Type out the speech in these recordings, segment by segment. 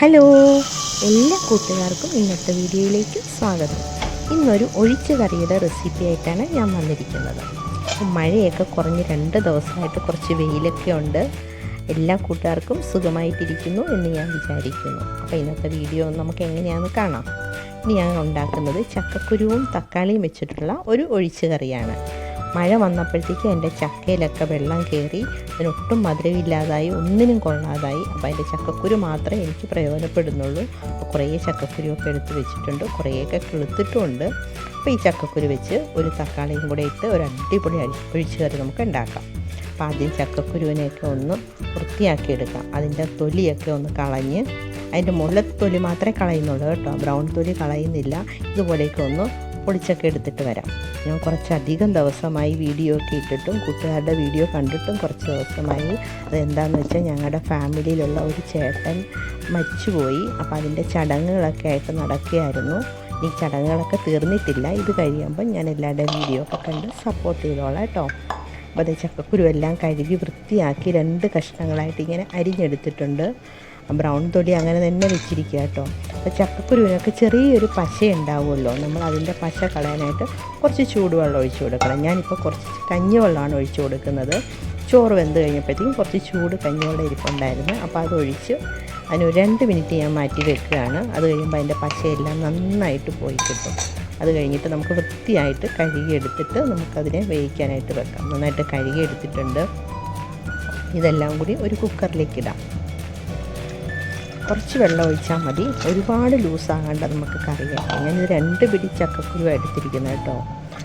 Hello എല്ലാ കൂട്ടുകാർക്കും ഇന്നത്തെ വീഡിയോയിലേക്ക് സ്വാഗതം. ഇന്നൊരു ഒഴിച്ചു കറിയുടെ റെസിപ്പി ആയിട്ടാണ് ഞാൻ വന്നിരിക്കുന്നത്. മഴയൊക്കെ കുറഞ്ഞ് രണ്ട് ദിവസമായിട്ട് കുറച്ച് വെയിലൊക്കെ ഉണ്ട്. എല്ലാ കൂട്ടുകാർക്കും സുഖമായിട്ടിരിക്കുന്നു എന്ന് ഞാൻ വിചാരിക്കുന്നു. അപ്പോൾ ഇന്നത്തെ വീഡിയോ നമുക്ക് എങ്ങനെയാണെന്ന് കാണാം. ഇനി ഞാൻ ഉണ്ടാക്കുന്നത് ചക്കക്കുരുവും തക്കാളിയും വെച്ചിട്ടുള്ള ഒരു ഒഴിച്ചു കറിയാണ്. മഴ വന്നപ്പോഴത്തേക്ക് എന്റെ ചക്കയിലൊക്കെ വെള്ളം കയറി അതിനൊട്ടും മധുരമില്ലാതായി ഒന്നിനും കൊള്ളാതായി. അപ്പോൾ അതിന്റെ ചക്കക്കുരു മാത്രമേ എനിക്ക് പ്രയോജനപ്പെടുന്നുള്ളൂ. അപ്പോൾ കുറേ ചക്കക്കുരുവൊക്കെ എടുത്ത് വെച്ചിട്ടുണ്ട്. കുറേയൊക്കെ കിളുത്തിട്ടുമുണ്ട് അപ്പോൾ ഈ ചക്കക്കുരു വെച്ച് ഒരു തക്കാളിയും കൂടെ ഇട്ട് ഒരു അടിപൊളി ഒഴിച്ച് കറി നമുക്ക് ഉണ്ടാക്കാം. അപ്പോൾ ആദ്യം ചക്കക്കുരുവിനെയൊക്കെ ഒന്ന് വൃത്തിയാക്കി എടുക്കാം. അതിന്റെ തൊലിയൊക്കെ ഒന്ന് കളഞ്ഞ് അതിന്റെ മുകളിലത്തെ തൊലി മാത്രമേ കളയുന്നുള്ളൂ കേട്ടോ. ബ്രൗൺ തൊലി കളയുന്നില്ല. ഇതുപോലെയൊക്കെ ഒന്ന് പൊളിച്ചൊക്കെ എടുത്തിട്ട് വരാം. ഞാൻ കുറച്ചധികം ദിവസമായി വീഡിയോ ഒക്കെ ഇട്ടിട്ടും കൂട്ടുകാരുടെ വീഡിയോ കണ്ടിട്ടും കുറച്ച് ദിവസമായി. അതെന്താണെന്ന് വെച്ചാൽ ഞങ്ങളുടെ ഫാമിലിയിലുള്ള ഒരു ചേട്ടൻ മരിച്ചുപോയി. അപ്പോൾ അതിന്റെ ചടങ്ങുകളൊക്കെ ആയിട്ട് നടക്കുകയായിരുന്നു. ഈ ചടങ്ങുകളൊക്കെ തീർന്നിട്ടില്ല. ഇത് കഴിയുമ്പോൾ ഞാൻ എല്ലാവരുടെയും വീഡിയോ ഒക്കെ കണ്ട് സപ്പോർട്ട് ചെയ്തോളാം കേട്ടോ. അപ്പോൾ അത് ചക്കക്കുരു എല്ലാം കഴുകി വൃത്തിയാക്കി രണ്ട് കഷ്ണങ്ങളായിട്ട് ഇങ്ങനെ അരിഞ്ഞെടുത്തിട്ടുണ്ട്. ബ്രൗൺ തൊടി അങ്ങനെ തന്നെ വെച്ചിരിക്കുക കേട്ടോ. അപ്പോൾ ചക്കക്കുരുവിനൊക്കെ ചെറിയൊരു പശ ഉണ്ടാവുമല്ലോ നമ്മൾ അതിന്റെ പശ കളയാനായിട്ട് കുറച്ച് ചൂടുവെള്ളം ഒഴിച്ചു കൊടുക്കണം. ഞാനിപ്പോൾ കുറച്ച് കഞ്ഞിവെള്ളമാണ് ഒഴിച്ചു കൊടുക്കുന്നത്. ചോറ് വെന്ത് കഴിഞ്ഞപ്പോഴത്തേക്കും കുറച്ച് ചൂട് കഞ്ഞിവെള്ളം ഇരിപ്പുണ്ടായിരുന്നു. അപ്പോൾ അതൊഴിച്ച് അതിന് രണ്ട് മിനിറ്റ് ഞാൻ മാറ്റി വെക്കുകയാണ്. അത് കഴിയുമ്പോൾ അതിന്റെ പശയെല്ലാം നന്നായിട്ട് പോയി കിട്ടും. അത് കഴിഞ്ഞിട്ട് നമുക്ക് വൃത്തിയായിട്ട് കഴുകിയെടുത്തിട്ട് നമുക്കതിനെ വേവിക്കാനായിട്ട് വെക്കാം. നന്നായിട്ട് കഴുകിയെടുത്തിട്ടുണ്ട്. ഇതെല്ലാം കൂടി ഒരു കുക്കറിലേക്ക് ഇടാം. കുറച്ച് വെള്ളം ഒഴിച്ചാൽ മതി. ഒരുപാട് ലൂസാകണ്ട നമുക്ക് കറി വെക്കാം ഞാനിത് രണ്ട് പിടി ചക്കക്കുരു എടുത്തിരിക്കുന്നത് കേട്ടോ.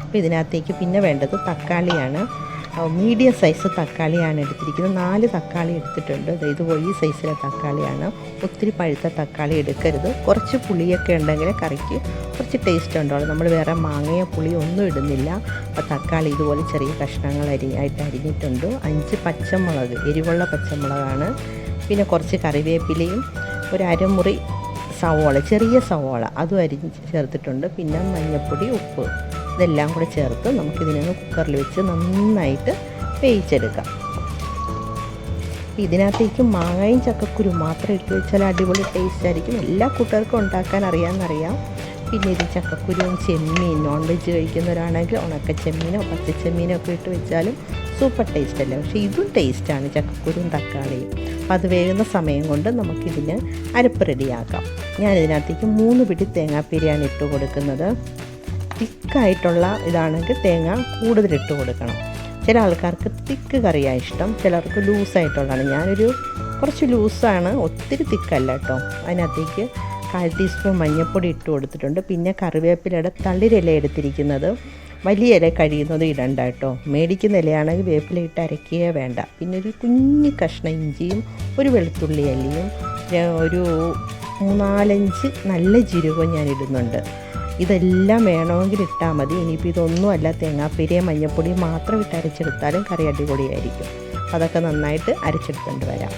അപ്പോൾ ഇതിനകത്തേക്ക് പിന്നെ വേണ്ടത് തക്കാളിയാണ്. മീഡിയം സൈസ് തക്കാളിയാണ് എടുത്തിരിക്കുന്നത്. നാല് തക്കാളി എടുത്തിട്ടുണ്ട്. ഇത് ഈ സൈസിലെ തക്കാളിയാണ്. ഒത്തിരി പഴുത്ത തക്കാളി എടുക്കരുത്. കുറച്ച് പുളിയൊക്കെ ഉണ്ടെങ്കിൽ കറിക്ക് കുറച്ച് ടേസ്റ്റ് ഉണ്ടാവുള്ളൂ നമ്മൾ വേറെ മാങ്ങയോ പുളിയോ ഒന്നും ഇടുന്നില്ല. അപ്പോൾ തക്കാളി ഇതുപോലെ ചെറിയ കഷ്ണങ്ങൾ അരി ആയിട്ട് അരിഞ്ഞിട്ടുണ്ട്. അഞ്ച് പച്ചമുളക് എരിവുള്ള പച്ചമുളകാണ്. പിന്നെ കുറച്ച് കറിവേപ്പിലയും ഒരു അരമുറി സവോള ചെറിയ സവോള. അതും അരിഞ്ഞ് ചേർത്തിട്ടുണ്ട്. പിന്നെ മഞ്ഞൾപ്പൊടി ഉപ്പ്. ഇതെല്ലാം കൂടെ ചേർത്ത് നമുക്കിതിനൊന്ന് കുക്കറിൽ വെച്ച് നന്നായിട്ട് വേവിച്ചെടുക്കാം. ഇതിനകത്തേക്ക് മാങ്ങയും ചക്കക്കുരു മാത്രം ഇട്ട് വെച്ചാൽ അടിപൊളി ടേസ്റ്റ് ആയിരിക്കും. എല്ലാ കൂട്ടുകാർക്കും ഉണ്ടാക്കാൻ അറിയാമെന്നറിയാം. പിന്നെ ഇത് ചക്കക്കുരുവും ചെമ്മീൻ നോൺ വെജ് കഴിക്കുന്നവരാണെങ്കിൽ ഉണക്ക ചെമ്മീനോ പച്ചച്ചെമ്മീനോ ഒക്കെ ഇട്ട് വെച്ചാലും സൂപ്പർ ടേസ്റ്റ് അല്ലേ പക്ഷേ ഇതും ടേസ്റ്റാണ്. ചക്കക്കുരുവും തക്കാളിയും. അപ്പോൾ അത് വേകുന്ന സമയം കൊണ്ട് നമുക്കിതിന് അരപ്പ് റെഡിയാക്കാം. ഞാൻ ഇതിനകത്തേക്ക് മൂന്ന് പിടി തേങ്ങാപ്പീരിയാണ് ഇട്ട് കൊടുക്കുന്നത്. തിക്കായിട്ടുള്ള ഇതാണെങ്കിൽ തേങ്ങ കൂടുതലിട്ട് കൊടുക്കണം. ചില ആൾക്കാർക്ക് തിക്ക് കറിയാണ് ഇഷ്ടം. ചിലർക്ക് ലൂസായിട്ടുള്ളതാണ്. ഞാനൊരു കുറച്ച് ലൂസാണ്. ഒത്തിരി തിക്കല്ല കേട്ടോ. അതിനകത്തേക്ക് കാൽ ടീസ്പൂൺ മഞ്ഞൾപ്പൊടി ഇട്ട് കൊടുത്തിട്ടുണ്ട്. പിന്നെ കറിവേപ്പിലയുടെ തളിരില എടുത്തിരിക്കുന്നത്. വലിയ ഇല കഴിയുന്നത് ഇടണ്ട കേട്ടോ. മേടിക്കുന്ന ഇലയാണെങ്കിൽ വേപ്പില ഇട്ട് അരയ്ക്കുകയേ വേണ്ട. പിന്നെ ഒരു കുഞ്ഞു കഷ്ണം ഇഞ്ചിയും ഒരു വെളുത്തുള്ളി അല്ലിയും ഒരു മൂന്നാലഞ്ച് നല്ല ജീരകവും ഞാൻ ഇടുന്നുണ്ട്. ഇതെല്ലാം വേണമെങ്കിൽ ഇട്ടാൽ മതി. ഇനിയിപ്പോൾ ഇതൊന്നുമല്ല തേങ്ങാപ്പിരിയെ മഞ്ഞപ്പൊടി മാത്രം ഇട്ട് അരച്ചെടുത്താലും കറി അടിപൊളിയായിരിക്കും. അതൊക്കെ നന്നായിട്ട് അരച്ചെടുത്തുകൊണ്ട് വരാം.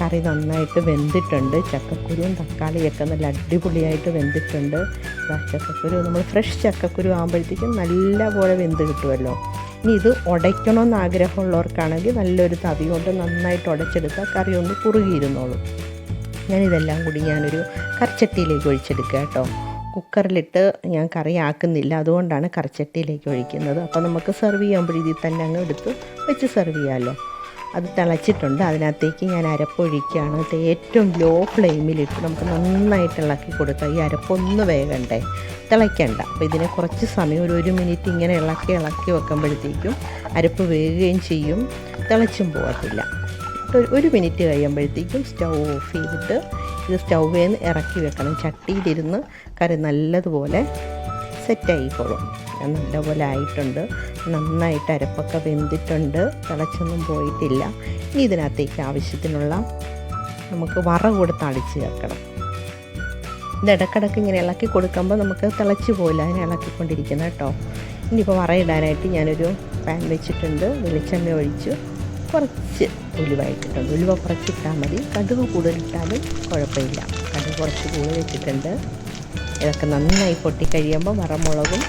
കറി നന്നായിട്ട് വെന്തിട്ടുണ്ട്. ചക്കക്കുരുവും തക്കാളിയൊക്കെ നല്ല അടിപൊളിയായിട്ട് വെന്തിട്ടുണ്ട്. ചക്കക്കുരു നമ്മൾ ഫ്രഷ് ചക്കക്കുരു ആകുമ്പോഴത്തേക്കും നല്ല പോലെ വെന്ത് കിട്ടുമല്ലോ ഇനി ഇത് ഉടയ്ക്കണമെന്ന് ആഗ്രഹമുള്ളവർക്കാണെങ്കിൽ നല്ലൊരു തവി കൊണ്ട് നന്നായിട്ട് ഉടച്ചെടുത്താൽ കറി ഒന്ന് കുറുകിയിരുന്നോളും. ഞാനിതെല്ലാം കൂടി ഞാനൊരു കറിച്ചട്ടിയിലേക്ക് ഒഴിച്ചെടുക്കുക കേട്ടോ. കുക്കറിലിട്ട് ഞാൻ കറി ആക്കുന്നില്ല അതുകൊണ്ടാണ് കറിച്ചട്ടിയിലേക്ക് ഒഴിക്കുന്നത്. അപ്പോൾ നമുക്ക് സെർവ് ചെയ്യുമ്പോൾ ഇതിൽ തന്നെ അങ്ങ് എടുത്ത് വെച്ച് സെർവ് ചെയ്യാമല്ലോ അത് തിളച്ചിട്ടുണ്ട്. അതിനകത്തേക്ക് ഞാൻ അരപ്പൊഴിക്കുകയാണ്. അത് ഏറ്റവും ലോ ഫ്ലെയിമിലിട്ട് നമുക്ക് നന്നായിട്ട് ഇളക്കി കൊടുക്കുക ഈ അരപ്പൊന്ന് വേകണ്ടേ? തിളയ്ക്കണ്ട. അപ്പോൾ ഇതിനെ കുറച്ച് സമയം ഒരു ഒരു മിനിറ്റ് ഇങ്ങനെ ഇളക്കി ഇളക്കി വെക്കുമ്പോഴത്തേക്കും അരപ്പ് വേകുകയും ചെയ്യും. തിളച്ചും പോകത്തില്ല. ഒരു- മിനിറ്റ് കഴിയുമ്പോഴത്തേക്കും സ്റ്റൗ ഓഫ് ചെയ്തിട്ട് ഇത് സ്റ്റൗവിൽ നിന്ന് ഇറക്കി വെക്കണം. ചട്ടിയിലിരുന്ന് കറി നല്ലതുപോലെ സെറ്റായിക്കോളും. നല്ലപോലെ ആയിട്ടുണ്ട്. നന്നായിട്ട് അരപ്പൊക്കെ വെന്തിട്ടുണ്ട്. തിളച്ചൊന്നും പോയിട്ടില്ല. ഇനി ഇതിനകത്തേക്ക് ആവശ്യത്തിനുള്ള നമുക്ക് വറ കൂടെ തളിച്ച് ചേർക്കണം. ഇത് ഇടക്കിടക്ക് ഇങ്ങനെ ഇളക്കി കൊടുക്കുമ്പോൾ നമുക്ക് തിളച്ച് പോയില്ല അതിനെ ഇളക്കിക്കൊണ്ടിരിക്കുന്നത് കേട്ടോ. ഇനിയിപ്പോൾ വറയിടാനായിട്ട് ഞാനൊരു പാൻ വെച്ചിട്ടുണ്ട്. വെളിച്ചെണ്ണ ഒഴിച്ച് കുറച്ച് ഉലുവ ഇട്ടിട്ടുണ്ട്. ഉലുവ കുറച്ചിട്ടാൽ മതി. കടുക് കൂടുതലിട്ടാലും കുഴപ്പമില്ല. കടുക് കുറച്ച് കൂടുതൽ ഇട്ടിട്ടുണ്ട്. ഇതൊക്കെ നന്നായി പൊട്ടിക്കഴിയുമ്പോൾ വറമുളകും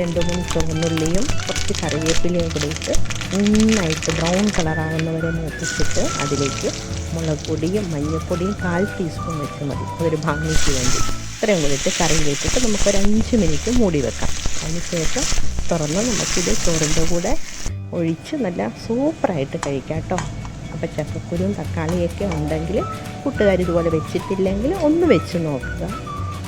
രണ്ട് മൂന്ന് ചുവന്നുള്ളിയും കുറച്ച് കറിവേപ്പിലയും കൂടി ഇട്ട് നന്നായിട്ട് ബ്രൗൺ കളറാവുന്നവരെ മൂപ്പിച്ചിട്ട് അതിലേക്ക് മുളക് പൊടിയും മഞ്ഞൾപ്പൊടിയും കാൽ ടീസ്പൂൺ വെച്ച് മതി. അതൊരു ഭംഗിക്ക് വേണ്ടി. ഇത്രയും കൂടി ഇട്ട് നമുക്ക് ഒരു അഞ്ച് മിനിറ്റ് മൂടി വെക്കാം. അതിന് ശേഷം തുറന്ന് നമുക്കിത് ചോറിന്റെ കൂടെ ഒഴിച്ച് നല്ല സൂപ്പറായിട്ട് കഴിക്കാം കേട്ടോ. അപ്പോൾ ചക്കക്കുരും തക്കാളിയൊക്കെ ഉണ്ടെങ്കിൽ കൂട്ടുകാർ ഇതുപോലെ വെച്ചിട്ടില്ലെങ്കിൽ ഒന്ന് വെച്ച് നോക്കുക.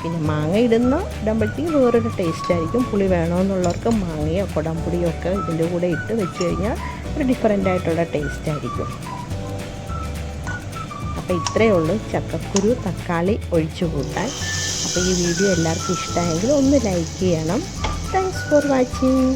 പിന്നെ മാങ്ങ ഇടുന്ന ഇടുമ്പോഴത്തേക്ക് വേറൊരു ടേസ്റ്റ് ആയിരിക്കും. പുളി വേണമെന്നുള്ളവർക്ക് മാങ്ങയോ കുടംപുളിയോ ഒക്കെ ഇതിന്റെ കൂടെ ഇട്ട് വെച്ച് കഴിഞ്ഞാൽ ഒരു ഡിഫറെന്റ് ആയിട്ടുള്ള ടേസ്റ്റ് ആയിരിക്കും. അപ്പോൾ ഇത്രയേ ഉള്ളൂ. ചക്കക്കുരു തക്കാളി ഒഴിച്ചു കൂട്ടാൻ. അപ്പോൾ ഈ വീഡിയോ എല്ലാവർക്കും ഇഷ്ടമായെങ്കിൽ ഒന്ന് ലൈക്ക് ചെയ്യണം. Thanks for watching